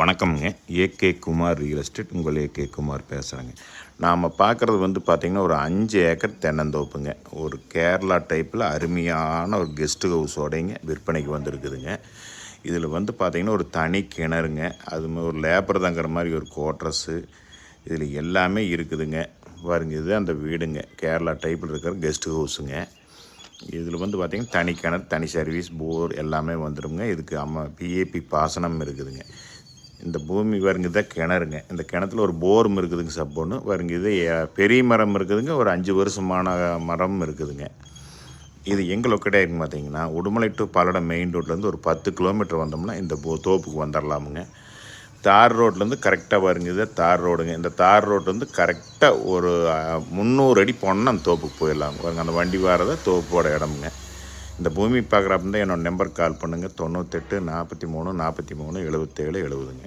வணக்கம்ங்க. AK Kumar real estate. உங்கள் AK Kumar பேசுகிறேங்க நாம் பார்க்குறது வந்து பார்த்திங்கன்னா ஒரு அஞ்சு ஏக்கர் தென்னந்தோப்புங்க. ஒரு கேரளா டைப்பில் அருமையான ஒரு கெஸ்ட் ஹவுஸோடைங்க விற்பனைக்கு வந்திருக்குதுங்க. இதில் வந்து பார்த்திங்கன்னா ஒரு தனி கிணறுங்க. அது ஒரு லேபர் தங்குற மாதிரி ஒரு கோட்ரஸ்ஸு இதில் எல்லாமே இருக்குதுங்க. பாருங்க இது அந்த வீடுங்க. கேரளா டைப்பில் இருக்கிற கெஸ்ட் ஹவுஸுங்க இதில் வந்து பார்த்திங்கன்னா தனி கிணறு தனி சர்வீஸ் போர் எல்லாமே வந்துடுங்க இதுக்கு அம்மா பிஏபி பாசனம் இருக்குதுங்க. இந்த பூமி பாருங்க இதான் கிணறுங்க. இந்த கிணத்துல ஒரு போரும் இருக்குதுங்க சப்போன்னு ஒன்று பாருங்க இது பெரிய மரம் இருக்குதுங்க. ஒரு அஞ்சு வருஷமான மரம் இருக்குதுங்க. இது எங்கே லொக்கேட் ஆகிருக்குன்னு பார்த்தீங்கன்னா உடுமலை டு பல்லடம் மெயின் ரோட்லேருந்து ஒரு பத்து கிலோமீட்டர் வந்தோம்னா இந்த போ தோப்புக்கு வந்துடலாமுங்க தார் ரோட்லேருந்து கரெக்டாக பாருங்க இது தார் ரோடுங்க இந்த தார் ரோட்லேருந்து வந்து கரெக்டாக ஒரு முந்நூறு அடி போனால் அந்த தோப்புக்கு போயிடலாம் பாருங்க அந்த வண்டி வரத தோப்போட இடமுங்க. இந்த பூமி பார்க்குறப்ப தான் என்னோட நம்பர் கால் பண்ணுங்கள் தொண்ணூத்தெட்டு நாற்பத்தி மூணு நாற்பத்தி மூணு எழுபத்தேழு எழுபதுங்க